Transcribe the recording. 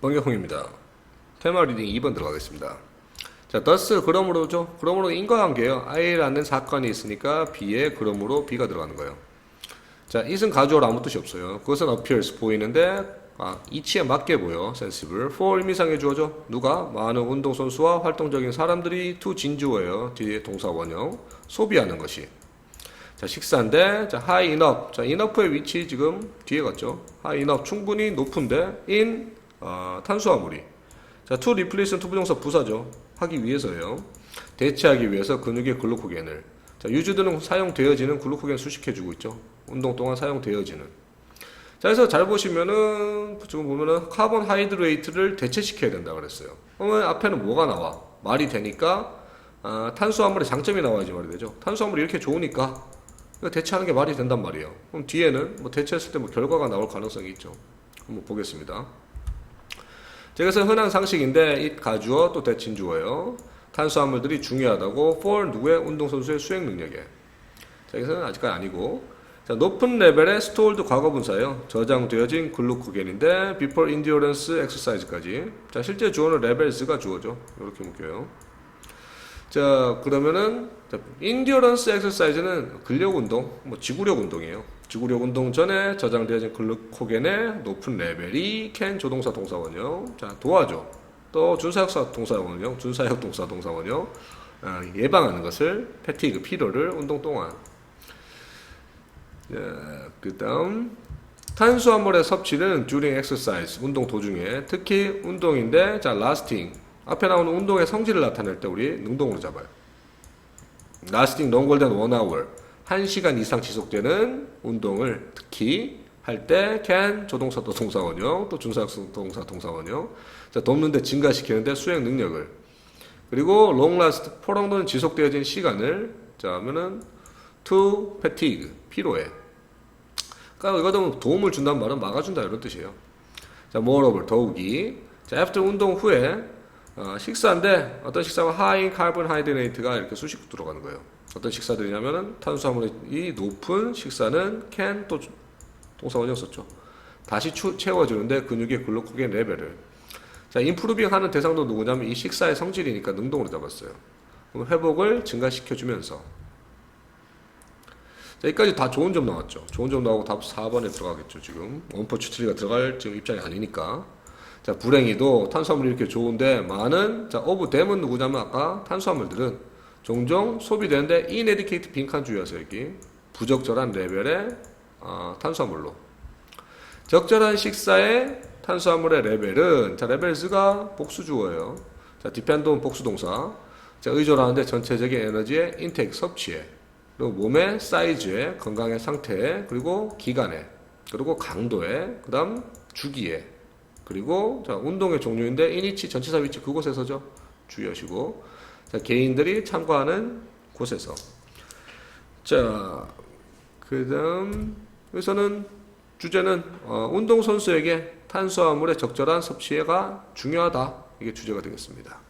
번개콩입니다. 테마 리딩 2번 들어가겠습니다. 자, thus 그러므로죠. 그러므로 인과관계예요. A라는 사건이 있으니까 B에 그러므로 B가 들어가는 거예요. 자, it은 가주어로 아무 뜻이 없어요. 그것은 appears 보이는데 아, 이치에 맞게 보여. sensible. for 의미상의 주어죠. 누가? 많은 운동선수와 활동적인 사람들이 to 진주어예요. 뒤에 동사 원형. 소비하는 것이. 자, 식사인데, 자, high enough. 자, enough의 위치 지금 뒤에 갔죠. high enough. 충분히 높은데, in, 어, 탄수화물이. 자, to replace는 투부정사 부사죠. 하기 위해서예요. 대체하기 위해서 근육의 글루코겐을. 자, 유주드는 사용되어지는 글루코겐 수식해주고 있죠. 운동 동안 사용되어지는. 자, 그래서 잘 보시면은, 지금 보면은 카본 하이드레이트를 대체시켜야 된다 그랬어요. 그러면 앞에는 뭐가 나와? 말이 되니까, 아, 탄수화물의 장점이 나와야지 말이 되죠. 탄수화물이 이렇게 좋으니까, 대체하는 게 말이 된단 말이에요. 그럼 뒤에는 뭐 대체했을 때 뭐 결과가 나올 가능성이 있죠. 한번 보겠습니다. 자, 그래서 흔한 상식인데 it 가주어 또 대칭주어예요. 탄수화물들이 중요하다고 for 누구의 운동선수의 수행 능력에. 자, 여기서는 아직까지 아니고. 자, 높은 레벨의 스토어드 과거분사예요. 저장되어진 글루코겐인데 before endurance exercise까지. 자, 실제 주어는 레벨스가 주어죠. 이렇게 묶여요. 자, 그러면은 자, endurance exercise는 근력 운동, 뭐 지구력 운동이에요. 지구력 운동 전에 저장되어진 글루코겐의 높은 레벨이 can 조동사 동사원형. 자, 도와줘. 또 준사역사 동사원형, 준사역 동사 동사원형. 아, 예방하는 것을 패티그 피로를 운동 동안. 자, 그다음 탄수화물의 섭취는 during exercise 운동 도중에 특히 운동인데 자 lasting 앞에 나오는 운동의 성질을 나타낼 때 우리 능동으로 잡아요. lasting longer than one hour 1시간 이상 지속되는 운동을 특히 할 때 can 조동사 또 동사원형 또 준사역 동사 동사원형 자 돕는데 증가시키는데 수행 능력을. 그리고 long last prolonged는 지속되어진 시간을 자 하면은 to fatigue 피로해. 그러니까 이거는 도움을 준다는 말은 막아준다 이런 뜻이에요. 자, moreover 더욱이. 자, after 운동 후에 어, 식사인데 어떤 식사가 high carbohydrate가 이렇게 수식 들어가는 거예요. 어떤 식사들이냐면은 탄수화물이 높은 식사는 can 또 동사원형 썼죠. 다시 추, 채워주는데 근육의 글루코겐 레벨을 자, 임프루빙 하는 대상도 누구냐면 이 식사의 성질이니까 능동으로 잡았어요. 그럼 회복을 증가시켜주면서 자, 여기까지 다 좋은 점 나왔죠. 좋은 점 나오고 답 4번에 들어가겠죠, 지금. 원포 추트리가 들어갈 지금 입장이 아니니까. 자, 불행히도 탄수화물이 이렇게 좋은데 많은, 자, 오브 댐은 누구냐면 아까 탄수화물들은 종종 소비되는데 inadequate 빈칸 주의하세요, 여기. 부적절한 레벨의 어, 탄수화물로. 적절한 식사의 탄수화물의 레벨은, 자, 레벨스가 복수주어예요. 자, 디펜드는 복수동사. 자, 의존하는데 전체적인 에너지의 인테이크 섭취에. 그리고 몸의 사이즈에, 건강의 상태에, 그리고 기간에, 그리고 강도에, 그 다음 주기에, 그리고 자, 운동의 종류인데 인위치 전체사 위치 그곳에서죠. 주의하시고 자, 개인들이 참고하는 곳에서 자, 그다음 여기서는 주제는 어, 운동 선수에게 탄수화물의 적절한 섭취가 중요하다. 이게 주제가 되겠습니다.